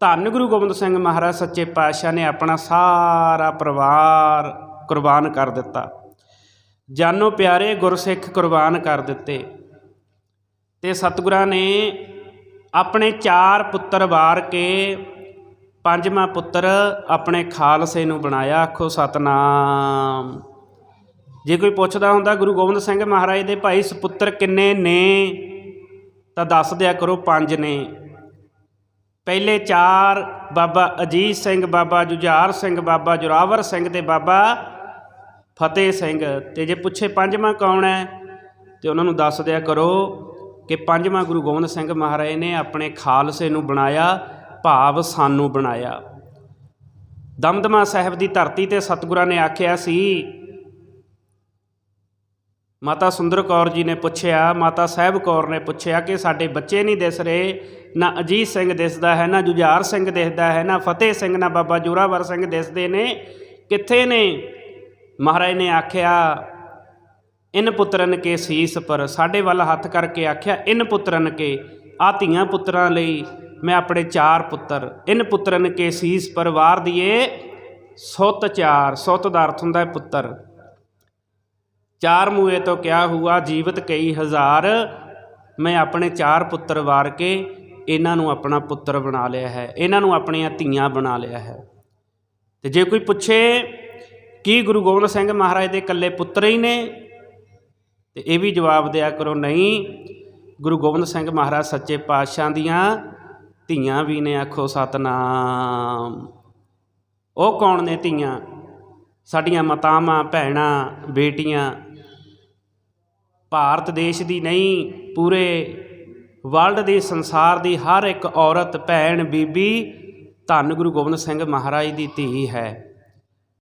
ਧੰਨ ਗੁਰੂ ਗੋਬਿੰਦ ਸਿੰਘ ਮਹਾਰਾਜ, ਸੱਚੇ ਪਾਤਸ਼ਾਹ ਨੇ ਆਪਣਾ ਸਾਰਾ ਪਰਿਵਾਰ ਕੁਰਬਾਨ ਕਰ ਦਿੱਤਾ। ਜਾਨੋ ਪਿਆਰੇ, ਗੁਰਸਿੱਖ ਕੁਰਬਾਨ ਕਰ ਦਿੱਤੇ। ਤੇ ਸਤਿਗੁਰਾਂ ਨੇ ਆਪਣੇ ਚਾਰ ਪੁੱਤਰ ਵਾਰ ਕੇ ਪੰਜਵਾਂ ਪੁੱਤਰ ਆਪਣੇ ਖਾਲਸੇ ਨੂੰ ਬਣਾਇਆ। ਆਖੋ, ਸਤਨਾਮ। ਜੇ ਕੋਈ ਪੁੱਛਦਾ ਹੁੰਦਾ, ਗੁਰੂ ਗੋਬਿੰਦ ਸਿੰਘ ਮਹਾਰਾਜ ਦੇ ਭਾਈ ਸੁਪੁੱਤਰ ਕਿੰਨੇ ਨੇ? ਤਾਂ ਦੱਸ ਦਿਆ ਕਰੋ, ਪੰਜ ਨੇ। ਪਹਿਲੇ ਚਾਰ ਬਾਬਾ ਅਜੀਤ ਸਿੰਘ, ਬਾਬਾ ਜੁਝਾਰ ਸਿੰਘ, ਬਾਬਾ ਜੁਰਾਵਰ ਸਿੰਘ ਤੇ ਬਾਬਾ ਫਤਿਹ ਸਿੰਘ। ਤੇ ਜੇ ਪੁੱਛੇ ਪੰਜਵਾਂ ਕੌਣ ਹੈ, ਤੇ ਉਹਨਾਂ ਨੂੰ ਦੱਸ ਦਿਆ ਕਰੋ ਕਿ ਪੰਜਵਾਂ ਗੁਰੂ ਗੋਬਿੰਦ ਸਿੰਘ ਮਹਾਰਾਜ ਨੇ ਆਪਣੇ ਖਾਲਸੇ ਨੂੰ ਬਣਾਇਆ, ਭਾਵ ਸਾਨੂੰ ਬਣਾਇਆ। ਦਮਦਮਾ ਸਾਹਿਬ ਦੀ ਧਰਤੀ ਤੇ ਸਤਿਗੁਰਾਂ ਨੇ ਆਖਿਆ ਸੀ ਮਾਤਾ ਸੁੰਦਰ ਕੌਰ ਜੀ ਨੇ ਪੁੱਛਿਆ, ਮਾਤਾ ਸਾਹਿਬ ਕੌਰ ਨੇ ਪੁੱਛਿਆ ਕਿ ਸਾਡੇ ਬੱਚੇ ਨਹੀਂ ਦਿਸ ਰਹੇ, ਨਾ ਅਜੀਤ ਸਿੰਘ ਦਿਸਦਾ ਹੈ, ਨਾ ਜੁਝਾਰ ਸਿੰਘ ਦਿਸਦਾ ਹੈ, ਨਾ ਫਤਿਹ ਸਿੰਘ, ਨਾ ਬਾਬਾ ਜੋਰਾਵਰ ਸਿੰਘ ਦਿਸਦੇ ਨੇ। ਕਿੱਥੇ ਨੇ? ਮਹਾਰਾਜ ਨੇ ਆਖਿਆ, ਇਨ ਪੁੱਤਰਨ ਕੇ ਸੀਸ ਪਰ। ਸਾਡੇ ਵੱਲ ਹੱਥ ਕਰਕੇ ਆਖਿਆ, ਇਨ ਪੁੱਤਰਨ ਕੇ, ਆ ਧੀਆਂ ਪੁੱਤਰਾਂ ਲਈ ਮੈਂ ਆਪਣੇ ਚਾਰ ਪੁੱਤਰ। ਇਨ ਪੁੱਤਰਨ ਕੇ ਸੀਸ ਪਰਿਵਾਰ ਦੀਏ, ਸੁੱਤ ਚਾਰ, ਸੁੱਤ ਦਾ ਅਰਥ ਹੁੰਦਾ ਹੈ ਪੁੱਤਰ। ਚਾਰ ਮੂਏ ਤੋਂ ਕਿਆ ਹੁਆ, ਜੀਵਤ ਕਈ ਹਜ਼ਾਰ। ਮੈਂ ਆਪਣੇ ਚਾਰ ਪੁੱਤਰ ਵਾਰ ਕੇ ਇਹਨਾਂ ਨੂੰ ਆਪਣਾ ਪੁੱਤਰ ਬਣਾ ਲਿਆ ਹੈ। ਇਹਨਾਂ ਨੂੰ ਆਪਣੀਆਂ ਧੀਆਂ ਬਣਾ ਲਿਆ ਹੈ। ਤੇ ਜੇ ਕੋਈ ਪੁੱਛੇ ਕੀ ਗੁਰੂ ਗੋਬਿੰਦ ਸਿੰਘ ਮਹਾਰਾਜ ਦੇ ਇਕੱਲੇ ਪੁੱਤਰ ਹੀ ਨੇ, ਤੇ ਇਹ ਵੀ ਜਵਾਬ ਦਿਆ ਕਰੋ, ਨਹੀਂ, ਗੁਰੂ ਗੋਬਿੰਦ ਸਿੰਘ ਮਹਾਰਾਜ ਸੱਚੇ ਪਾਤਸ਼ਾਹ ਦੀਆਂ ਧੀਆਂ ਵੀ ਨੇ, ਆਖੋ ਸਤਨਾਮ। ਉਹ ਕੌਣ ਨੇ ਧੀਆਂ? ਸਾਡੀਆਂ ਮਾਤਾਵਾਂ, ਭੈਣਾਂ, ਬੇਟੀਆਂ ਭਾਰਤ ਦੇਸ਼ ਦੀ ਨਹੀਂ, ਪੂਰੇ ਵਰਲਡ ਦੀ ਸੰਸਾਰ ਦੀ ਹਰ ਇੱਕ ਔਰਤ, ਭੈਣ, ਬੀਬੀ ਧੰਨ ਗੁਰੂ ਗੋਬਿੰਦ ਸਿੰਘ ਮਹਾਰਾਜ ਦੀ ਧੀ ਹੈ।